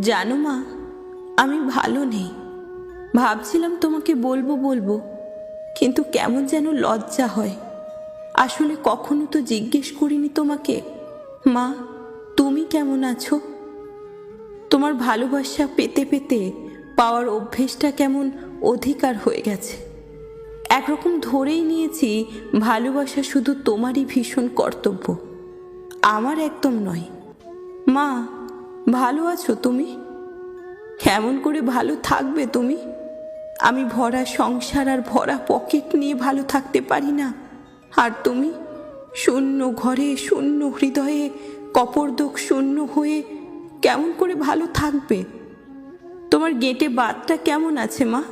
জানো মা, আমি ভালো নেই। ভাবছিলাম তোমাকে বলব বলব, কিন্তু কেমন যেন লজ্জা হয়। আসলে কখনো তো জিজ্ঞেস করিনি তোমাকে। মা, তুমি কেমন আছো? তোমার ভালোবাসা পেতে পেতে পাওয়ার অভ্যেসটা কেমন অধিকার হয়ে গেছে। একরকম ধরেই নিয়েছি, ভালোবাসা শুধু তোমারই ভীষণ কর্তব্য। আমার একদম নয়। মা ভালো আছো তুমি? কেমন করে ভালো থাকবে তুমি? আমি ভরা সংসার আর ভরা পকেট নিয়ে ভালো থাকতে পারি না। আর তুমি? শূন্য ঘরে, শূন্য হৃদয়ে, কপরদক শূন্য হয়ে কেমন করে ভালো থাকবে? তোমার গেটে বাতটা কেমন আছে, মা?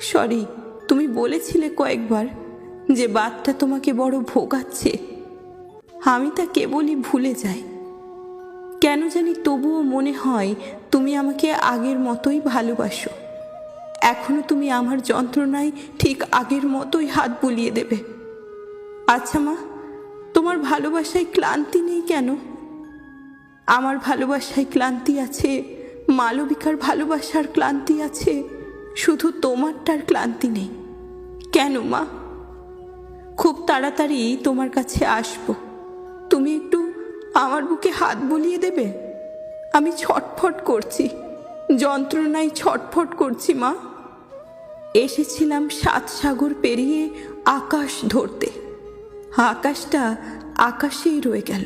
সরি, তুমি বলেছিলে কয়েকবার যে বাতটা তোমাকে বড় ভোগাচ্ছে। আমি তা কেবলই ভুলে যাই। কেন জানি তবুও মনে হয় তুমি আমাকে আগের মতোই ভালোবাসো। এখনও তুমি আমার যন্ত্রণায় ঠিক আগের মতোই হাত বুলিয়ে দেবে। আচ্ছা মা, তোমার ভালোবাসায় ক্লান্তি নেই কেন? আমার ভালোবাসায় ক্লান্তি আছে, মালবিকার ভালোবাসার ক্লান্তি আছে, শুধু তোমারটার ক্লান্তি নেই। কেন মা? খুব তাড়াতাড়ি তোমার কাছে আসব। তুমি আমার বুকে হাত বুলিয়ে দেবে? আমি ছটফট করছি। যন্ত্রণায় ছটফট করছি, মা। এসেছিলাম সাত সাগর পেরিয়ে আকাশ ধরতে। আকাশটা আকাশেই রয়ে গেল।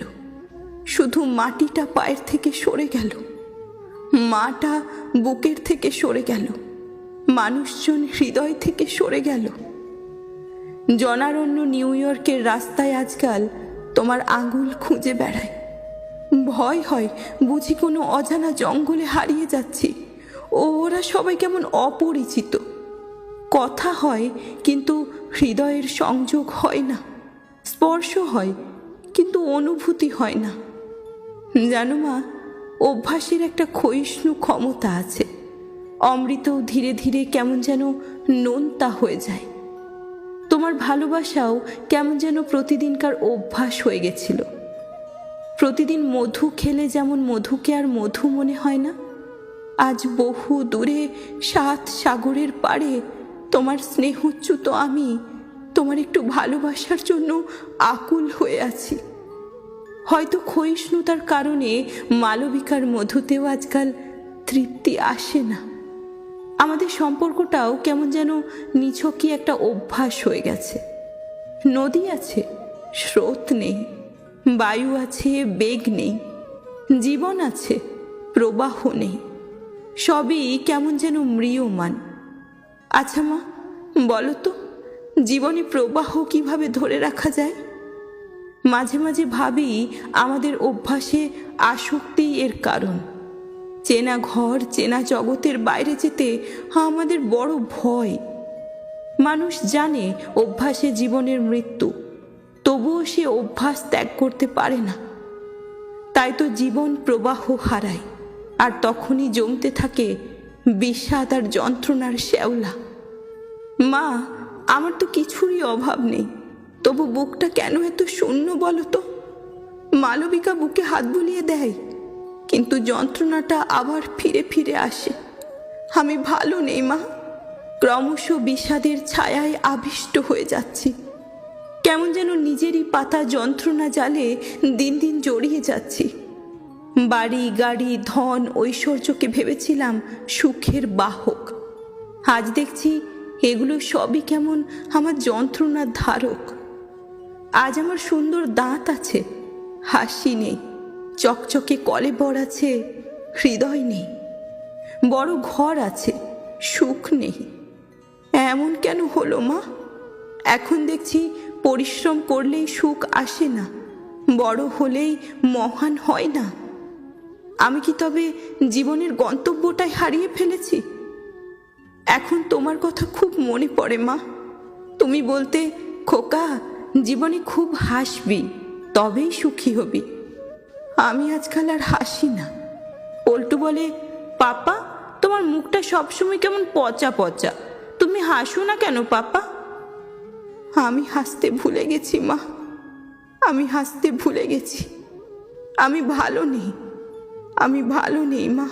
শুধু মাটিটা পায়ের থেকে সরে গেল। মাটা বুকের থেকে সরে গেল। মানুষজন হৃদয় থেকে সরে গেল। জনারণ্য নিউ ইয়র্কের রাস্তায় আজকাল তোমার আঙুল খুঁজে বেড়ায়। ভয় হয়, বুঝি কোনো অজানা জঙ্গলে হারিয়ে যাচ্ছি। ওরা সবাই কেমন অপরিচিত। কথা হয়, কিন্তু হৃদয়ের সংযোগ হয় না। স্পর্শ হয়, কিন্তু অনুভূতি হয় না। জানো মা, অভ্যাসের একটা ক্ষয়িষ্ণু ক্ষমতা আছে। অমৃত ধীরে ধীরে কেমন যেন নোনতা হয়ে যায়। তোমার ভালোবাসাও কেমন যেন প্রতিদিনকার অভ্যাস হয়ে গেছিল। প্রতিদিন মধু খেলে যেমন মধুকে আর মধু মনে হয় না, আজ বহু দূরে সাত সাগরের পাড়ে তোমার স্নেহচ্যুত আমি তোমার একটু ভালোবাসার জন্য আকুল হয়ে আছি। হয়তো ক্ষয়িষ্ণুতার কারণে মালবিকার মধুতেও আজকাল তৃপ্তি আসে না। আমাদের সম্পর্কটাও কেমন যেন নিছকই একটা অভ্যাস হয়ে গেছে। নদী আছে, স্রোত নেই। বায়ু আছে, বেগ নেই, জীবন আছে, প্রবাহ নেই। সবই কেমন যেন ম্রিয়মান। আচ্ছা মা, বলো তো, জীবনে প্রবাহ কীভাবে ধরে রাখা যায়? মাঝে মাঝে ভাবি আমাদের অভ্যাসে আসক্তি এর কারণ। চেনা ঘর, চেনা জগতের বাইরে যেতে আমাদের বড় ভয়। মানুষ জানে অভ্যাসে জীবনের মৃত্যু। তবুও সে অভ্যাস ত্যাগ করতে পারে না। তাই তো জীবন প্রবাহ হারায়, আর তখনই জমতে থাকে বিষাদ আর যন্ত্রণার শ্যাওলা। মা, আমার তো কিছুরই অভাব নেই, তবু বুকটা কেন এত শূন্য বলো তো? মালবিকা বুকে হাত বুলিয়ে দেয়, কিন্তু যন্ত্রণাটা আবার ফিরে ফিরে আসে। আমি ভালো নেই মা, ক্রমশ বিষাদের ছায়ায় আবিষ্ট হয়ে যাচ্ছি। কেমন যেন নিজেরই পাতা যন্ত্রণা জালে দিন দিন জড়িয়ে যাচ্ছি। বাড়ি, গাড়ি, ধন, ঐশ্বর্যকে ভেবেছিলাম সুখের বাহক। আজ দেখছি এগুলো সবই কেমন আমার যন্ত্রণার ধারক। আজ আমার সুন্দর দাঁত আছে, হাসি নেই, চকচকে কলে কলেবর আছে, হৃদয় নেই, বড় ঘর আছে, সুখ নেই। এমন কেন হলো মা? এখন দেখছি পরিশ্রম করলেই সুখ আসে না, বড় হলেই মহান হয় না। আমি কি তবে জীবনের গন্তব্যটাই হারিয়ে ফেলেছি? এখন তোমার কথা খুব মনে পড়ে, মা। তুমি বলতে, খোকা, জীবনে খুব হাসবি, তবেই সুখী হবি। আমি আজকাল আর হাসি না। পল্টু বলে, পাপা, তোমার মুখটা সবসময় কেমন পচা পচা তুমি হাসো না কেন, পাপা? আমি হাসতে ভুলে গেছি, মা। আমি হাসতে ভুলে গেছি। আমি ভালো নেই। আমি ভালো নেই, মা।